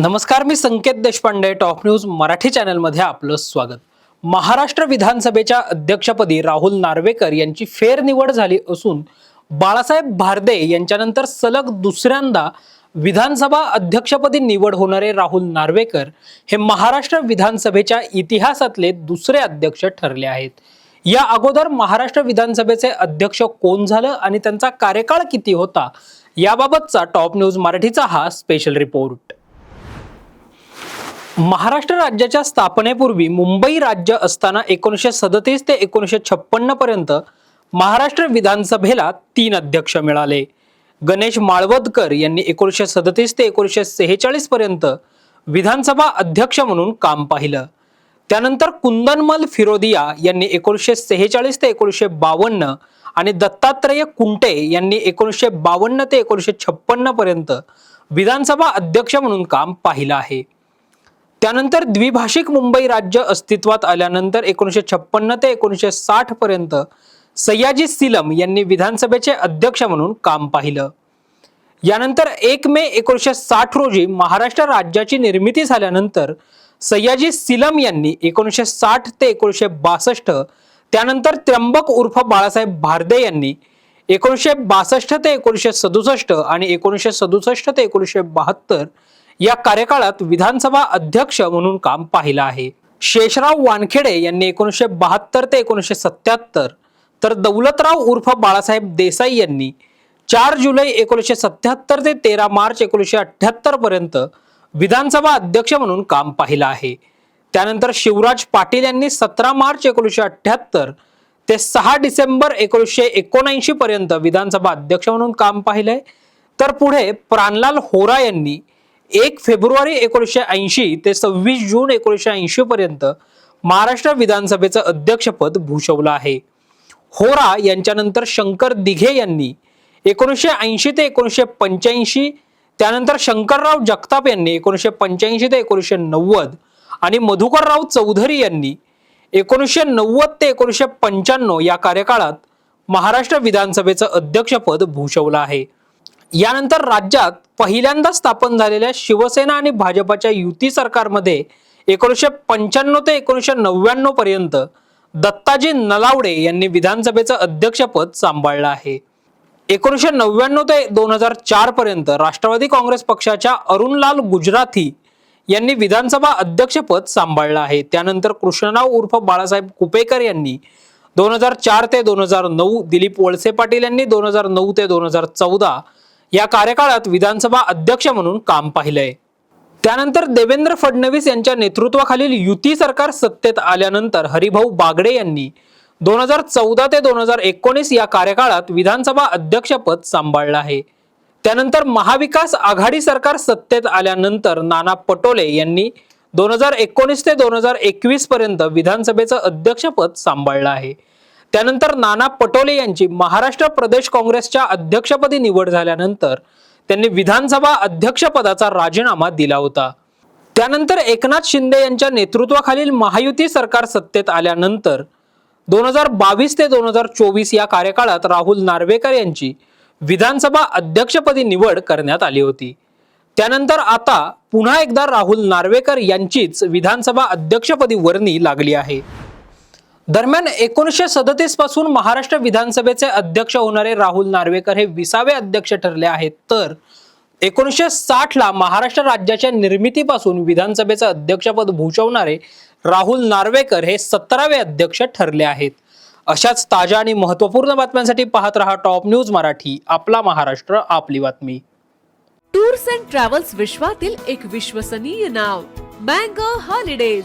नमस्कार मी Sanket Deshpande top news Marathi चॅनलमध्ये आपलं स्वागत. महाराष्ट्र विधानसभेच्या अध्यक्षपदी राहुल नार्वेकर यांची फेरनिवड झाली असून बाळासाहेब भारदे यांच्यानंतर सलग दुसऱ्यांदा विधानसभा अध्यक्षपदी निवड होणारे राहुल नार्वेकर हे महाराष्ट्र विधानसभेच्या इतिहासातले दुसरे अध्यक्ष ठरले आहेत. या अगोदर महाराष्ट्र विधानसभेचे अध्यक्ष कोण झालं आणि त्यांचा कार्यकाळ किती होता याबाबतचा टॉप न्यूज मराठीचा हा स्पेशल रिपोर्ट महाराष्ट्र राज्याच्या स्थापनेपूर्वी मुंबई राज्य असताना एकोणीसशे सदतीस ते एकोणीसशे छप्पन्न पर्यंत महाराष्ट्र विधानसभेला तीन अध्यक्ष मिळाले. गणेश माळवदकर यांनी एकोणीसशे सदतीस ते एकोणीसशे सेहेचाळीस पर्यंत विधानसभा अध्यक्ष म्हणून काम पाहिलं. त्यानंतर कुंदनमल फिरोदिया यांनी एकोणीसशे सेहेचाळीस ते एकोणीसशे बावन्न आणि दत्तात्रेय कुंटे यांनी एकोणीसशे बावन्न ते एकोणीसशे छप्पन्न पर्यंत विधानसभा अध्यक्ष म्हणून काम पाहिलं आहे. त्यानंतर द्विभाषिक मुंबई राज्य अस्तित्वात आल्यानंतर एकोणीसशे छप्पन्न ते एकोणीसशे साठ पर्यंत सयाजी सिलम यांनी विधानसभेचे अध्यक्ष म्हणून काम पाहिलं. यानंतर एक मे एकोणीसशे साठ रोजी महाराष्ट्र राज्याची निर्मिती झाल्यानंतर सयाजी सिलम यांनी एकोणीसशे साठ ते एकोणीसशे बासष्ट त्यानंतर त्र्यंबक उर्फ बाळासाहेब भारदे यांनी एकोणीसशे बासष्ट ते एकोणीसशे सदुसष्ट आणि एकोणीसशे सदुसष्ट ते एकोणीसशे बहात्तर या कार्यकाळात विधानसभा अध्यक्ष म्हणून काम पाहिलं आहे. शेषराव वानखेडे यांनी एकोणीसशे बहात्तर ते एकोणीसशे सत्याहत्तर तर दौलतराव उर्फ बाळासाहेब देसाई यांनी चार जुलै एकोणीसशे सत्याहत्तर ते तेरा मार्च एकोणीसशे अठ्ठ्याहत्तर पर्यंत विधानसभा अध्यक्ष म्हणून काम पाहिलं आहे. त्यानंतर शिवराज पाटील यांनी सतरा मार्च एकोणीसशे अठ्ठ्याहत्तर ते सहा डिसेंबर एकोणीसशे एकोणऐंशी पर्यंत विधानसभा अध्यक्ष म्हणून काम पाहिलंय. तर पुढे प्राणलाल होरा यांनी एक फेब्रुवारी एकोणीसशे ऐंशी ते सव्वीस जून एकोणीसशे ऐंशी पर्यंत महाराष्ट्र विधानसभेचं अध्यक्षपद भूषवलं आहे. होरा यांच्यानंतर शंकर दिघे यांनी एकोणीसशे ऐंशी ते एकोणीसशे पंच्याऐंशी त्यानंतर शंकरराव जगताप यांनी एकोणीसशे पंच्याऐंशी ते एकोणीसशे नव्वद आणि मधुकरराव चौधरी यांनी एकोणीसशे नव्वद ते एकोणीसशे पंच्याण्णव या कार्यकाळात महाराष्ट्र विधानसभेचं अध्यक्षपद भूषवलं आहे. यानंतर राज्यात पहिल्यांदा स्थापन झालेल्या शिवसेना आणि भाजपच्या युती सरकारमध्ये एकोणीसशे पंच्याण्णव ते एकोणीसशे नव्याण्णव पर्यंत दत्ताजी नलावडे यांनी विधानसभेचं अध्यक्षपद सांभाळलं आहे. एकोणीसशे नव्याण्णव ते दोन हजार चार पर्यंत राष्ट्रवादी काँग्रेस पक्षाच्या अरुणलाल गुजराथी यांनी विधानसभा अध्यक्षपद सांभाळलं आहे. त्यानंतर कृष्णराव उर्फ बाळासाहेब कुपेकर यांनी दोन हजार चार ते दोन हजार नऊ दिलीप वळसे पाटील यांनी दोन हजार नऊ ते दोन हजार चौदा या कार्यकाळात विधानसभा अध्यक्ष म्हणून काम पाहिलंय. त्यानंतर देवेंद्र फडणवीस यांच्या नेतृत्वाखालील युती सरकार सत्तेत आल्यानंतर हरिभाऊ बागडे यांनी दोन हजार चौदा ते दोन हजार एकोणीस या कार्यकाळात विधानसभा अध्यक्षपद सांभाळलं आहे. त्यानंतर महाविकास आघाडी सरकार सत्तेत आल्यानंतर नाना पटोले यांनी दोन हजार एकोणीस ते दोन हजार एकवीस पर्यंत विधानसभेचं अध्यक्षपद सांभाळलं आहे. त्यानंतर नाना पटोले यांची महाराष्ट्र प्रदेश काँग्रेसच्या अध्यक्षपदी निवड झाल्यानंतर त्यांनी विधानसभा अध्यक्षपदाचा राजीनामा दिला होता. त्यानंतर एकनाथ शिंदे यांच्या नेतृत्वाखालील महायुती सरकार सत्तेत आल्यानंतर दोन हजार बावीस ते दोन हजार चोवीस या कार्यकाळात राहुल नार्वेकर यांची विधानसभा अध्यक्षपदी निवड करण्यात आली होती. त्यानंतर आता पुन्हा एकदा राहुल नार्वेकर यांचीच विधानसभा अध्यक्षपदी वर्णी लागली आहे. दरम्यान एकोणीसशे सदतीसपासून महाराष्ट्र विधानसभेचे अध्यक्ष होणारे राहुल नार्वेकर हे विसावे अध्यक्ष ठरले आहेत. तर एकोणीसशे साठ ला महाराष्ट्र राज्याच्या निर्मितीपासून विधानसभेचं अध्यक्षपद भूषवणारे राहुल नार्वेकर हे सतरावे अध्यक्ष ठरले आहेत. अशाच ताज्या आणि महत्त्वपूर्ण बातम्यांसाठी पाहत रहा टॉप न्यूज मराठी आपला महाराष्ट्र आपली बातमी. टूर्स अँड ट्रॅव्हल्स विश्वातील एक विश्वसनीय नाव मँगो हॉलिडेज.